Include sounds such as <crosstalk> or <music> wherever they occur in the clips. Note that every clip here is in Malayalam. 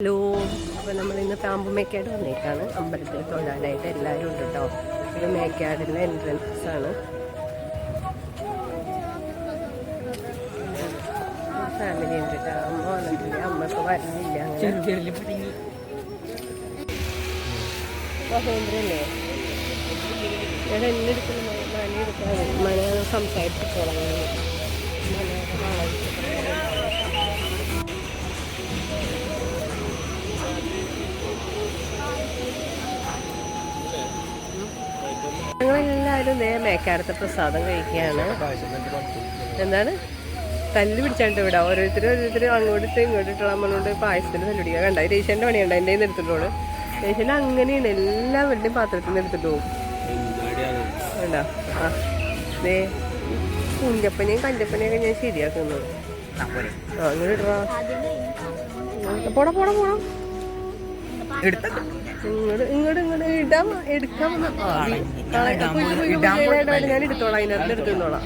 ഹലോ അപ്പോൾ നമ്മൾ ഇന്ന് പാമ്പ് മേക്കാട് വന്നേക്കാണ്. അമ്പലത്തിൽ തൊഴാനായിട്ട് എല്ലാവരും ഉണ്ട് കേട്ടോ ഇത് മേക്കാടിന്റെ എൻട്രൻസ് ആണ്. ഫാമിലി ഉണ്ട് കേട്ടോ അമ്മ വന്നിട്ടില്ല. അമ്മയ്ക്ക് വരുന്നില്ല മഹേന്ദ്രല്ലേ? ഞാൻ എന്നെ മന എടുക്കാൻ മണി സംസാരിച്ചിട്ടോളാം മന ഞങ്ങളെല്ലാവരും നേ മേക്കാരത്തെ പ്രസാദം കഴിക്കുകയാണ്. എന്താണ്? തല്ല് പിടിച്ചാണ്ട് ഇവിടെ. ഓരോരുത്തരും ഓരോരുത്തരും അങ്ങോട്ടിട്ട് ഇങ്ങോട്ട് നമ്മളോട് പായസത്തിന് തല്ല് പിടിക്കുക. കണ്ട? രേഷന്റെ പണിയുണ്ട്? എന്റെ നിന്ന് എടുത്തിട്ടോളൂ രേഷൻ അങ്ങനെയാണ് എല്ലാ വലിയ പാത്രത്തിൽ നിന്ന് എടുത്തിട്ട് പോകും. വേണ്ട ആ. ദേ കുഞ്ചപ്പനെയും കഞ്ചപ്പനെയും ഒക്കെ ഞാൻ ശരിയാക്കുന്നു. അങ്ങനെ ഇടാ പോടാ പോടാ പോടാ. ഇങ്ങോട്ട് ഇങ്ങോട്ട് ഇങ്ങോട്ട് ഇടാൻ എടുക്കാൻ ഞാൻ എടുത്തോളാം അതിനകത്ത് എടുത്തോളാം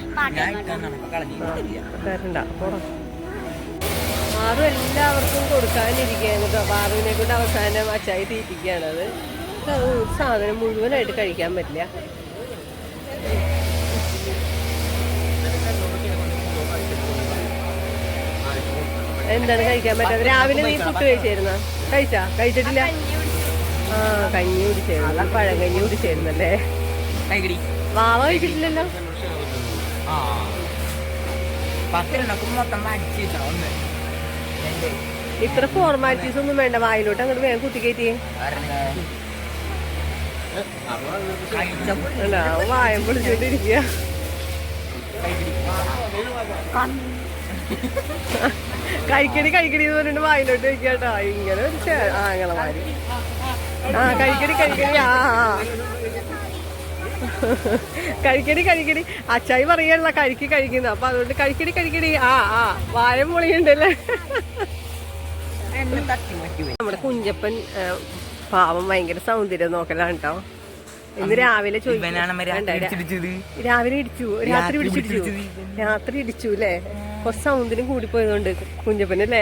തരണ്ട. പോടാ. ആറും എല്ലാവർക്കും കൊടുക്കാനിരിക്കുകയാണ് വാറുവിനെ കൊണ്ട് അവസാനം അച്ചായി തീറ്റിക്കുകയാണ് അത്. അത് സാധനം മുഴുവനായിട്ട് കഴിക്കാൻ പറ്റില്ല. എന്താണ് കഴിക്കാൻ പറ്റാതെ രാവിലെ നീ ഫുഡ് കഴിച്ചായിരുന്ന? കഴിച്ചാ? കഴിച്ചിട്ടില്ല? കഞ്ഞി കുടിച്ചായിരുന്നു പഴം കഞ്ഞി കുടിച്ചായിരുന്നല്ലേ മാവ കഴിച്ചിട്ടില്ലല്ലോ? ഇത്ര ഫോർമാലിറ്റീസ് ഒന്നും വേണ്ട. വായിലോട്ട് അങ്ങോട്ട് വേഗം കുത്തിക്കയറ്റി അല്ല വായം പൊളിച്ചോണ്ടിരിക്കുക കഴിക്കടി കഴിക്കടി എന്ന് പറഞ്ഞിട്ട് വായിലോട്ട് വെക്കാട്ടോ. ഇങ്ങനെ ഒരു ആങ്ങളമാര്. ആ കഴിക്കടി കഴിക്കടി ആ. കഴിക്കടി കഴിക്കടി അച്ചായി പറയല്ല കഴിക്കി കഴിക്കുന്ന അപ്പൊ അതുകൊണ്ട് കഴിക്കടി കഴിക്കടി ആ ആ. പൊളിയുണ്ടല്ലേ? മാറ്റി പോയി നമ്മുടെ കുഞ്ചപ്പൻ പാവം ഭയങ്കര സൗന്ദര്യം നോക്കലാണ് കേട്ടോ ഇന്ന് രാവിലെ ഇടിച്ചിടിച്ചത്. രാവിലെ ഇടിച്ചു. രാത്രി പിടിച്ചിടിച്ചു. രാത്രി ഇടിച്ചു അല്ലേ? കുറച്ച് സൗന്ദര്യം മുഖത്ത് ഐശ്വര്യ വലിയാണ്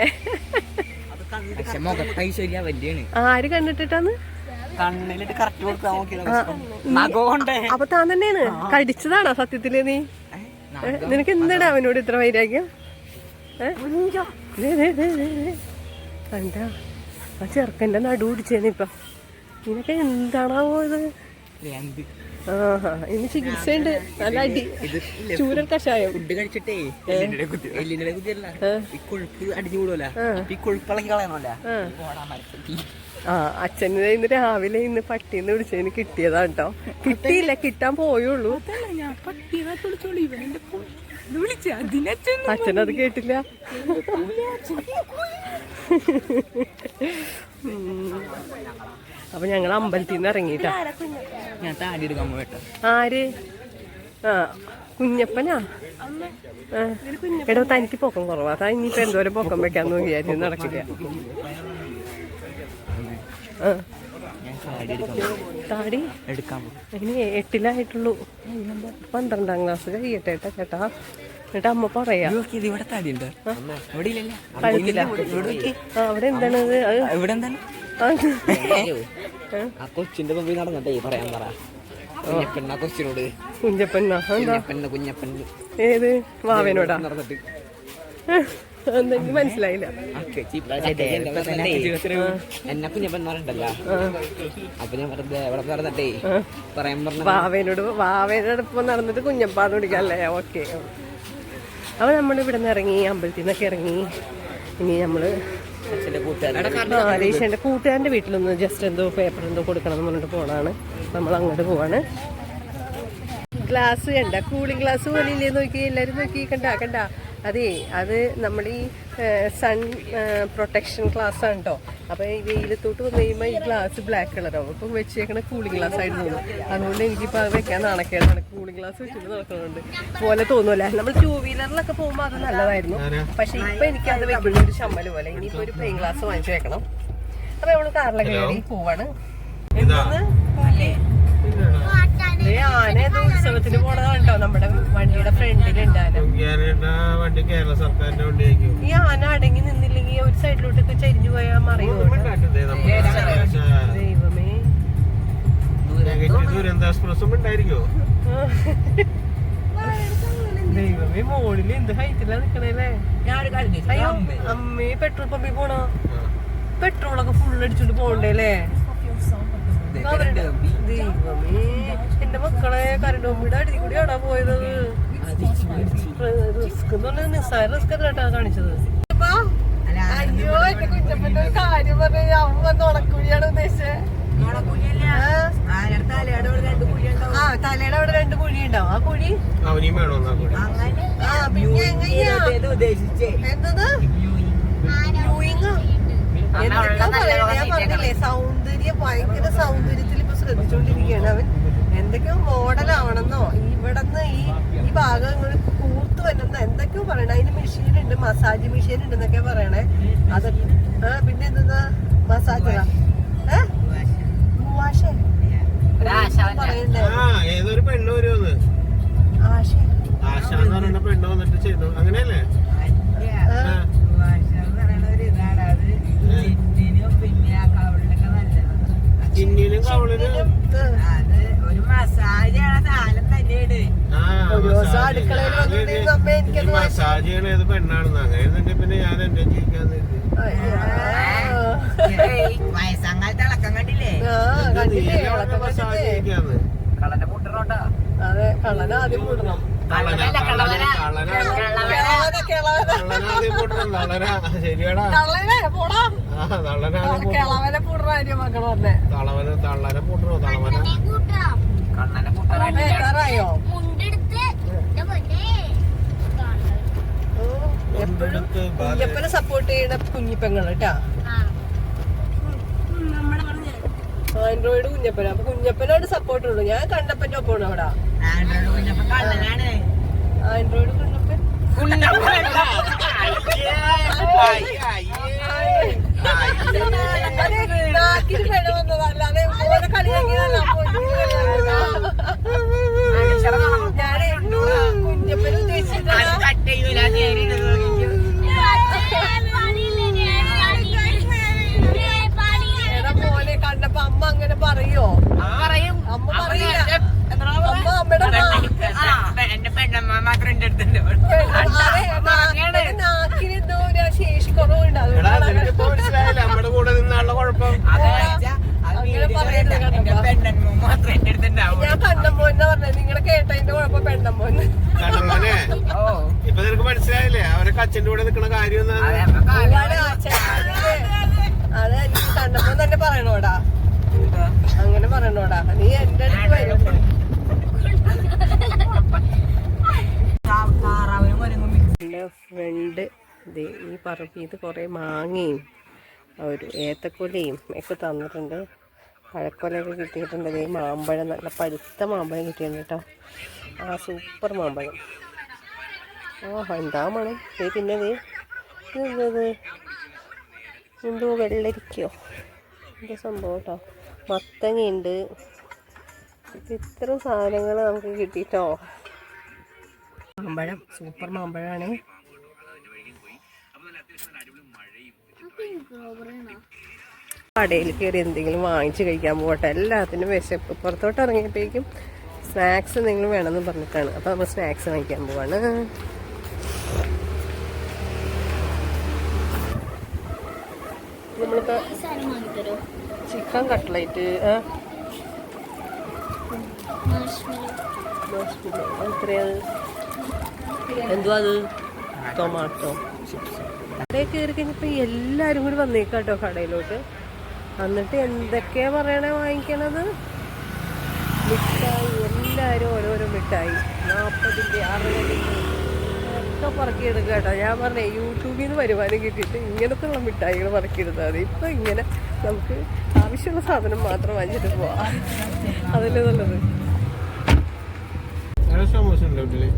ആര് നഖമുണ്ട് അപ്പൊ താൻ തന്നെയാണ്? കടിച്ചതാണോ സത്യത്തിൽ നീ? നിനക്ക് എന്താണ് അവനോട് ഇത്ര വൈരാഗ്യം? ഏ? ദേ, ദേ, ദേ, ദേ, ദേ. കണ്ടാ? ആ ചെറുക്കന്റെ നടു പിടിച്ചേന്ന് ഇപ്പൊ. നിനക്ക് എന്താണാവോ ഇത്? എന്ത് ആഹാ ഇനി ചികിത്സയുണ്ട്. നല്ല അടി. ചൂരൽ കഷായം. ഫുഡ് കഴിച്ചിട്ടേ എല്ലിന്റെ കുത്തി എല്ലിന്റെ കുത്തിയല്ല. ഈ കൊഴുപ്പ് അടിഞ്ഞു കൂടൂല. ആ. ഈ കൊഴുപ്പ് ഇളക്കി കളയണല്ല? ആ. അച്ഛന് ഇന്ന് രാവിലെ ഇന്ന് പട്ടീന്ന് വിളിച്ചതിന് കിട്ടിയതാ കേട്ടോ കിട്ടിയില്ല കിട്ടാൻ പോയുള്ളൂ. അച്ഛനത് കേട്ടില്ല. അപ്പൊ ഞങ്ങൾ അമ്പലത്തിൽ നിന്ന് ഇറങ്ങിട്ടാ ഞാൻ താടി എടുക്കാൻ പോയിട്ടോ ആര്? ആ കുഞ്ഞപ്പനാ. എടോ തനിക്ക് പൊക്കം കുറവാ. താ ഇനിയിപ്പോ എന്തോരം പൊക്കം വെക്കാൻ നോക്കിയായിരുന്നു നടക്കില്ല. താടി? എടുക്കാൻ ഇനി എട്ടിലായിട്ടുള്ളൂ. പന്ത്രണ്ടാം ക്ലാസ് കഴിയട്ടെ ഏട്ടാ ചേട്ടാ. എന്നിട്ട് അമ്മ പറയാ. ഇവിടെ താടി ഉണ്ട് അവിടെ എന്താണ് അത് അത് ഇവിടെ എന്താണ്? <laughs> ആ. കൊച്ചിന്റെ മുമ്പിൽ നടന്നിട്ടേ പറയാൻ പറ. കുഞ്ഞപ്പെണ്ണ കൊച്ചിനോട്. കുഞ്ഞപ്പെണ്ണ കുഞ്ഞപ്പെണ്ണ കുഞ്ഞപ്പെണ്ണ ഏത്? വാവേനോടാ? നടന്നിട്ട്. എന്തെങ്കിലും മനസ്സിലായില്ല. എന്നെ കുഞ്ഞപ്പൻ പറഞ്ഞിട്ടല്ല അപ്പൊ ഞാൻ വെറുതെ ഇവിടെ നടന്നിട്ടേ പറയാൻ പറഞ്ഞു വാവേനോട് വാവേനോട് ഇപ്പൊ നടന്നിട്ട് കുഞ്ഞപ്പാന്ന് വിളിക്കാല്ലേ? ഓക്കെ. അപ്പൊ നമ്മൾ ഇവിടെ നിന്ന് ഇറങ്ങി അമ്പലത്തിൽ നിന്നൊക്കെ ഇറങ്ങി. ഇനി നമ്മൾ ആലേഷന്റെ കൂട്ടുകാരന്റെ വീട്ടിലൊന്ന് ജസ്റ്റ് എന്തോ പേപ്പർ എന്തോ കൊടുക്കണം എന്ന് പറഞ്ഞിട്ട് പോണാണ്. നമ്മൾ അങ്ങോട്ട് പോവാണ്. ഗ്ലാസ് കണ്ട കൂളിംഗ് ഗ്ലാസ് പോലെ ഇല്ലേ നോക്കി എല്ലാവരും നോക്കി കണ്ട കണ്ട. അതെ അത് നമ്മൾ ഈ സൺ പ്രൊട്ടക്ഷൻ ഗ്ലാസ് ആണ് കേട്ടോ അപ്പോൾ ഈ വെയിലത്തോട്ട് വന്നു കഴിയുമ്പോൾ ഈ ഗ്ലാസ് ബ്ലാക്ക് കളറാവും അപ്പം വെച്ചേക്കണ കൂളിംഗ് ഗ്ലാസ് ആയിട്ട് തോന്നും. അതുകൊണ്ട് എനിക്കിപ്പോൾ അത് വെക്കാൻ നാണക്കേടാണ്. കൂളിംഗ് ഗ്ലാസ് വെച്ചിട്ട് നടക്കുന്നുണ്ട് പോലെ തോന്നുമല്ലേ നമ്മൾ ടൂ വീലറിലൊക്കെ പോകുമ്പോൾ അത് നല്ലതായിരുന്നു. പക്ഷെ ഇപ്പം എനിക്ക് അത് വെക്കുന്ന ഒരു ചമ്മൽ പോലെ. ഇനിയിപ്പോൾ ഒരു പ്ലെയിൻ ഗ്ലാസ് വാങ്ങിച്ചു വെക്കണം അപ്പോൾ നമ്മൾ കാറിലൊക്കെ കയറി പോവാണ്. എന്താണ്? ദേ ആന ഏതോ ഉത്സവത്തിന് പോണതാണ് കേട്ടോ നമ്മുടെ വണ്ടിയുടെ ഫ്രണ്ടിലുണ്ട് ആന വണ്ടി കേരള സർക്കാരിന്റെ വണ്ടിയായിരിക്കും. ഈ ആന അടങ്ങി നിന്നില്ലെങ്കിൽ ഒരു സൈഡിലോട്ടൊക്കെ ചരിഞ്ഞു പോയാൽ മറിയോ ദൈവമേ. നെഗറ്റീവ് ദുരന്ത എക്സ്പ്രസും ഉണ്ടായിരിക്കോ? ദൈവമേ മോളിൽ എന്ത് ഹൈറ്റിലാ നിക്കണേലേ? ഞാനൊരു കാര്യം ചോദിച്ചു അയ്യോ അമ്മേ. പെട്രോൾ പമ്പിൽ പോണോ? പെട്രോളൊക്കെ ഫുൾ അടിച്ചോണ്ട് പോണ്ടേ എന്റെ മക്കളെ കരണ്ട് പമ്പിയുടെ അടി കൂടി ആടാ പോയത് റിസ്ക് എന്ന് പറഞ്ഞാൽ നിസ്സാര റിസ്ക് അല്ല കേട്ടാ കാണിച്ചത്? അയ്യോ എന്റെ കുഞ്ഞപ്പന്റെ ഒരു കാര്യം പറഞ്ഞ അമ്മ നുണക്കുഴിയാണ് ഉദ്ദേശിച്ചത് ആ തലയുടെ അവിടെ രണ്ട് കുഴി? ഉണ്ടാവും ആ കുഴി? ആ പിന്നെ എങ്ങനെയാ? എന്തത്? യൂയിങ്ങോ? പറഞ്ഞില്ലേ? സൗന്ദര്യം ഭയങ്കര സൗന്ദര്യത്തിൽ ഇപ്പൊ ശ്രദ്ധിച്ചോണ്ടിരിക്കുകയാണ് അവൻ. എന്തൊക്കെയോ മോഡലാവണമെന്നോ ഇവിടെന്ന് ഈ ഈ ഭാഗങ്ങൾ കൂർത്തു വരുന്ന എന്തൊക്കെയോ പറയണേ. അതിന് മെഷീൻ ഉണ്ട് മസാജ് മെഷീൻ ഉണ്ട് എന്നൊക്കെ പറയണേ. അത് ആ പിന്നെ എന്താ മസാജ് ഏ? മൂവാശേ. ഏതൊരു പെണ്ണ് വരുമെന്ന് ആശേ ആശ. എന്ന് പറയുന്ന പെണ്ണ് വന്നിട്ട് ചെയ്തു. അങ്ങനെയല്ലേ? ഞാൻ വന്നിട്ടുണ്ടെങ്കിൽ അമ്മ ഈ എനിക്കത് മസാജ് ചെയ്യണ ഏത് പെണ്ണാണെന്ന് അങ്ങനെ എന്നിട്ട് പിന്നെ ഞാൻ എന്റെ ജീവിക്കാന്ന്. വയസ്സങ്ങാലത്തെ ഇളക്കം കണ്ടില്ലേ മസാജ്. ചെയ്യിക്കാന്ന്. കളന്റെ മുട്ടറോട്ടാ അതെ കള്ളനെ ആദ്യം കള്ളനാ, കള്ളനാ, കള്ളനാ. കൂട്ടണം കള്ളനാ ശരിയാടാ. കിളവനെ കാര്യം മക്കൾ പറഞ്ഞേ. തളവന് തള്ളനെ തളവന കണ്ണനെ കുഞ്ഞപ്പനെ സപ്പോർട്ട് ചെയ്യണ കുഞ്ഞിപ്പെങ്ങൾ കേട്ടാ. ആൻഡ്രോയിഡ് കുഞ്ഞപ്പന. അപ്പൊ കുഞ്ഞപ്പനോട് സപ്പോർട്ട് ഉള്ളു. ഞാൻ കണ്ടപ്പന്റെ ഒപ്പം അവിടെ. ആൻഡ്രോയിഡ് കുഞ്ഞപ്പൻ കള്ളനാണ് ആൻഡ്രോയിഡ് കുഞ്ഞപ്പൻ അതെ, നാക്കിന് പിഴ വന്നതാ അല്ലാതെ ഓരോ കളിയാക്കിയതല്ല ഞാനേ കുഞ്ഞപ്പൻ ഉദ്ദേശിച്ചിട്ടാണ് എടാ മോനെ കണ്ടപ്പോ അമ്മ അങ്ങനെ പറയോ അമ്മ പറയില്ല അമ്മ അമ്മയുടെ മാ- എന്റെ പെണ്ണമ്മ മാത്രം എന്റെ അടുത്തുണ്ട് അതെ, നാക്കിന് നാക്കിന് എന്തോ ഒരു ശേഷി കുറവുണ്ട് എടാ അതുകൊണ്ടാണ് അങ്ങനെ നിനക്കിപ്പോ മനസ്സിലായില്ല നമ്മുടെ കൂടെ നിന്നുള്ള കുഴപ്പം അങ്ങനെ പറയരുത് എന്റെ കണ്ടപ്പോ. പെണ്ണമ്മ മാത്രം എന്റെ അടുത്തുണ്ടാവും ഞാൻ കണ്ണമ്മോന്ന് പറഞ്ഞത് നിങ്ങളെ കേട്ടതിന്റെ കുഴപ്പം പെണ്ണമ്മോന്ന്. കണ്ണമ്മനെ ഓ. ഇപ്പൊ നിനക്ക് മനസ്സിലായില്ലേ? അവരൊക്കെ അച്ഛന്റെ കൂടെ നിൽക്കുന്ന കാര്യം അതെ എനിക്ക് കണ്ണമ്മോ തന്നെ പറയണോടാ? അങ്ങനെ പറയണോടാ? നീ എന്റെ അടുത്ത് വരും. എന്റെ ഫ്രണ്ട് ഇത് ഈ പറമ്പിൽ കുറേ മാങ്ങയും ഒരു ഏത്തക്കൊലയും ഒക്കെ തന്നിട്ടുണ്ട്. പഴക്കൊലയൊക്കെ കിട്ടിയിട്ടുണ്ട്. ഈ മാമ്പഴം നല്ല പഴുത്ത മാമ്പഴം കിട്ടിയിട്ടുണ്ട് കേട്ടോ. ആ സൂപ്പർ മാമ്പഴം. ഓഹോ എന്താ മണം? ദേ പിന്നെ ദേ ഇതെന്തത് എന്തോ വെള്ളരിക്കോ എന്തോ സംഭവം കേട്ടോ? മത്തങ്ങയുണ്ട്. ഇത്ര സാധനങ്ങൾ നമുക്ക് കിട്ടിയിട്ടോ? മാമ്പഴം സൂപ്പർ മാമ്പഴമാണ്. കടയിൽ കയറി എന്തെങ്കിലും വാങ്ങിച്ച് കഴിക്കാൻ പോകട്ടെ. എല്ലാത്തിനും വിശപ്പ്. പുറത്തോട്ട് ഇറങ്ങിയപ്പോഴേക്കും സ്നാക്സ് എന്തെങ്കിലും വേണമെന്ന് പറഞ്ഞിട്ടാണ്. അപ്പോൾ നമ്മൾ സ്നാക്സ് വാങ്ങിക്കാൻ പോവാണ്. നമ്മളിപ്പോൾ ചിക്കൻ കട്ട്ലൈറ്റ് എന്തുവാ അത്? ടൊമാറ്റോ. കടയിൽ കയറി കഴിഞ്ഞപ്പോൾ എല്ലാവരും കൂടി വന്നേക്കാട്ടോ കടയിലോട്ട്. എന്നിട്ട് എന്തൊക്കെയാ പറയണേ വാങ്ങിക്കണത്? മിഠായി എല്ലാവരും ഓരോരോ മിഠായി. നാൽപ്പതിന്റെ അറുപതിന്റെ ഒക്കെ പറക്കിയെടുക്കുക കേട്ടോ. ഞാൻ പറഞ്ഞേ യൂട്യൂബിൽ നിന്ന് വരുമാനം കിട്ടിയിട്ട് ഇങ്ങനത്തെ ഉള്ള മിഠായികൾ പറക്കിയെടുത്താൽ മതി ഇപ്പം ഇങ്ങനെ നമുക്ക് ആവശ്യമുള്ള സാധനം മാത്രം വാങ്ങിച്ചിട്ട് പോവാം. അതല്ലേ നല്ലത്. സമോസ ഉണ്ടോ ക്ലീൻ